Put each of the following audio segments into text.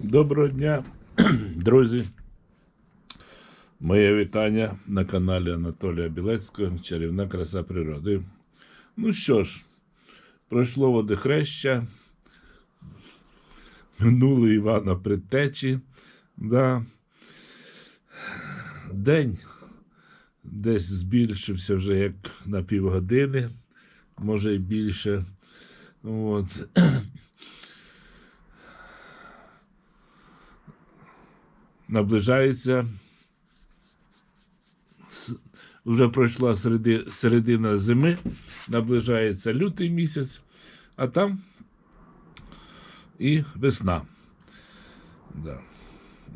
Доброго дня, друзі. Моє вітання на каналі Анатолія Білецького Чарівна краса природи. Ну що ж, пройшло водохреща, минуло Івана Предтечі. Да. День десь збільшився вже як на півгодини, може і більше. От. наближається. Вже пройшла середи, середина зими, наближається лютий місяць, а там і весна. Да.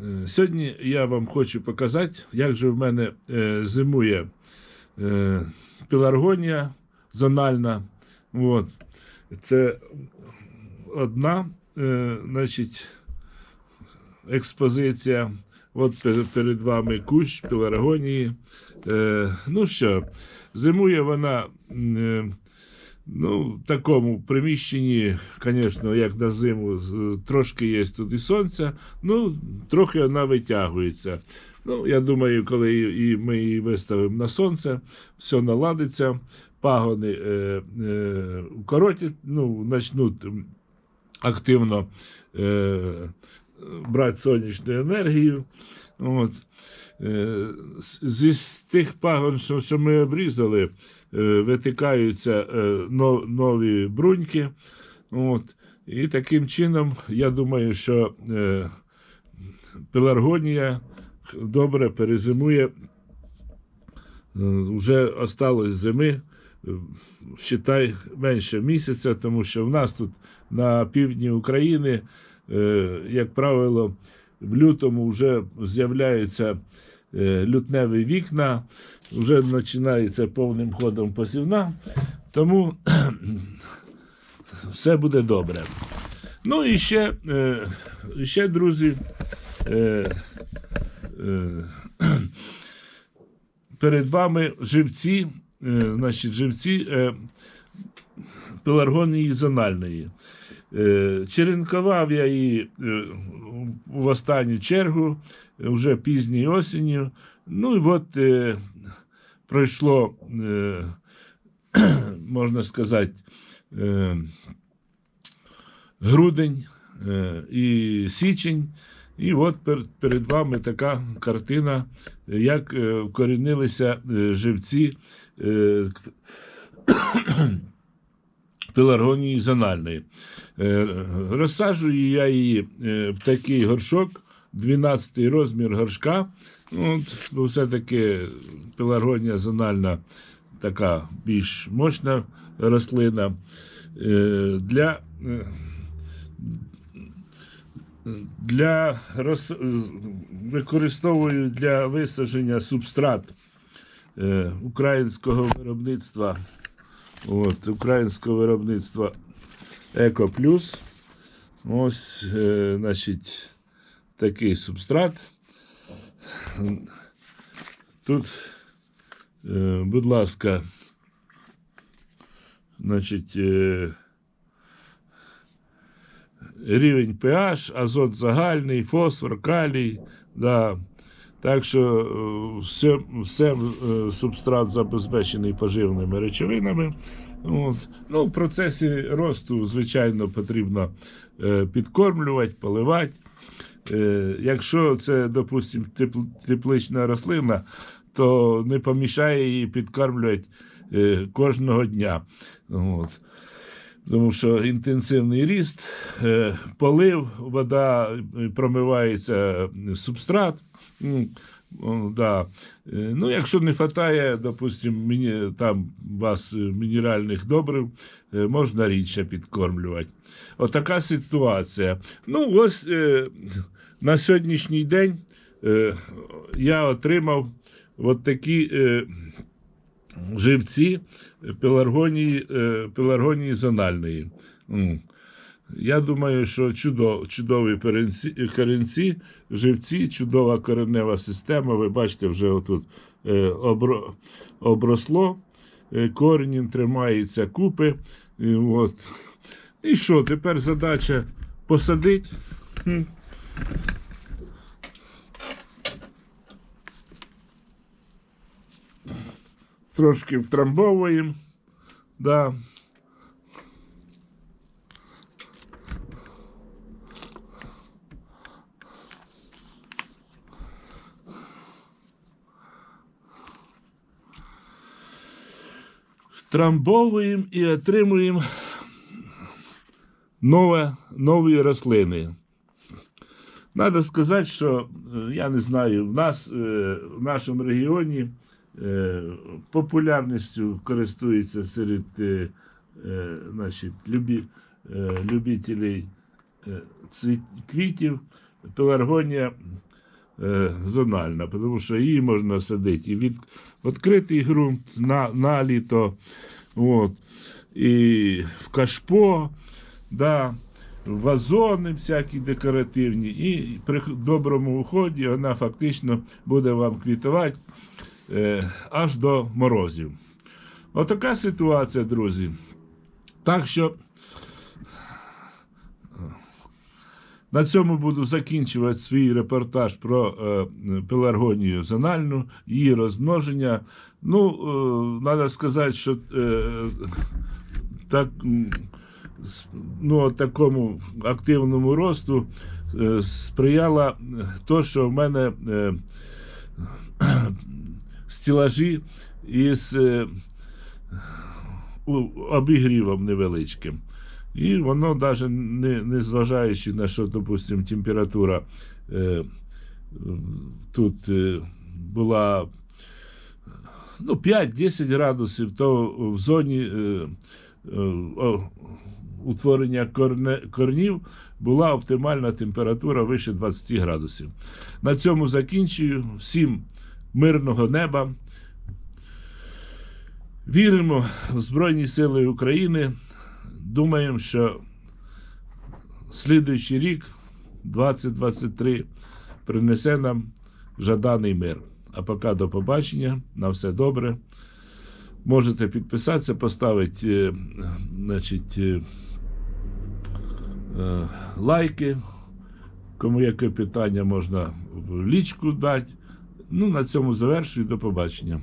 Е, Сьогодні я вам хочу показати, як же в мене е, зимує е, пеларгонія зональна. От. Це одна, значить, експозиція. От перед, перед вами кущ пеларгонії. Е, ну що, зимує вона е, ну, в такому приміщенні, звісно, як на зиму, трошки є тут і сонця, ну, трохи вона витягується. Ну, я думаю, коли і ми її виставимо на сонце, все наладиться, пагони е, е, укоротять, ну, почнуть активно е, брати сонячну енергію. От. Е, Зі з тих пагон, що, що ми обрізали, е, витикаються е, нові бруньки. От. І таким чином, я думаю, що пеларгонія добре перезимує. Вже осталось зими, считай, менше місяця, тому що в нас тут на півдні України, як правило, в лютому вже з'являються е, лютневі вікна, вже починається повним ходом посівна, тому все буде добре. Ну і ще, е, ще друзі, е, е, перед вами живці, е, значить, живці е, пеларгонії зональної. Е, Черенкував я її е, в останню чергу, вже пізньою осінню. Ну і от е, пройшло, можна сказати, грудень і січень. І от перед вами така картина, як вкорінилися живці пеларгонії зональної. Е, Розсаджую я її е, в такий горшок, 12 розмір горшка. Ну, От, бо все-таки пеларгонія зональна така більш мощна рослина. Е, Для, для роз... використовую для висадження субстрат українського виробництва. От, українського виробництва Еко Плюс. Ось, е, значить, такий субстрат. Тут, е, будь ласка, значить, е, рівень pH, азот загальний, фосфор, калій. Да. Так що е, все, все е, субстрат забезпечений поживними речовинами. От. Ну, в процесі росту, звичайно, потрібно е, підкормлювати, поливати. Якщо це, допустимо, теплична рослина, то не помішає її підкормлювати кожного дня. От. Тому що інтенсивний ріст, е, полив, вода е, промивається е, субстрат. Да. Е, Ну, якщо не вистачає, допустимо, там вас мінеральних добрив, можна рідше підкормлювати. Отака ситуація. Ну, ось на сьогоднішній день я отримав от такі живці пеларгонії, е, пеларгонії зональної. Я думаю, що чудо, чудові перенці- корінці, живці, чудова коренева система. Ви бачите, вже отут е, обро, обросло, е, корінь тримається купи. І, от. і що, тепер задача посадити. Трошки втрамбовуємо. Да. Втрамбовуємо і отримуємо нове, нові рослини. Надо сказати, що е, я не знаю, в нас е, в нашому регіоні популярністю користується серед е, е, значить, любі, е, любителей е, квітів. Пеларгонія е, зональна, тому що її можна садити і від відкритий ґрунт на, на літо, от, і в кашпо, да, в вазони всякі декоративні, і при доброму уході вона фактично буде вам квітувати. е, аж до морозів. Отака ситуація, друзі. Так що на цьому буду закінчувати свій репортаж про е, пеларгонію зональну, її розмноження. Ну, е, треба сказати, що е, так, ну, такому активному росту е, сприяла то, що в мене е, стілажі із е, обігрівом невеличким. І воно навіть не, не зважаючи на що, допустимо, температура е, тут е, була ну, 5-10 градусів, то в зоні е, е, утворення корне, корнів була оптимальна температура вище 20 градусів. На цьому закінчую. Всім мирного неба. Віримо в Збройні Сили України. Думаємо, що слідуючий рік, 2023, принесе нам жаданий мир. А поки до побачення, на все добре. Можете підписатися, поставити е, значить, е, е, лайки. Кому яке питання можна в лічку дати. Ну, на цьому завершую. До побачення.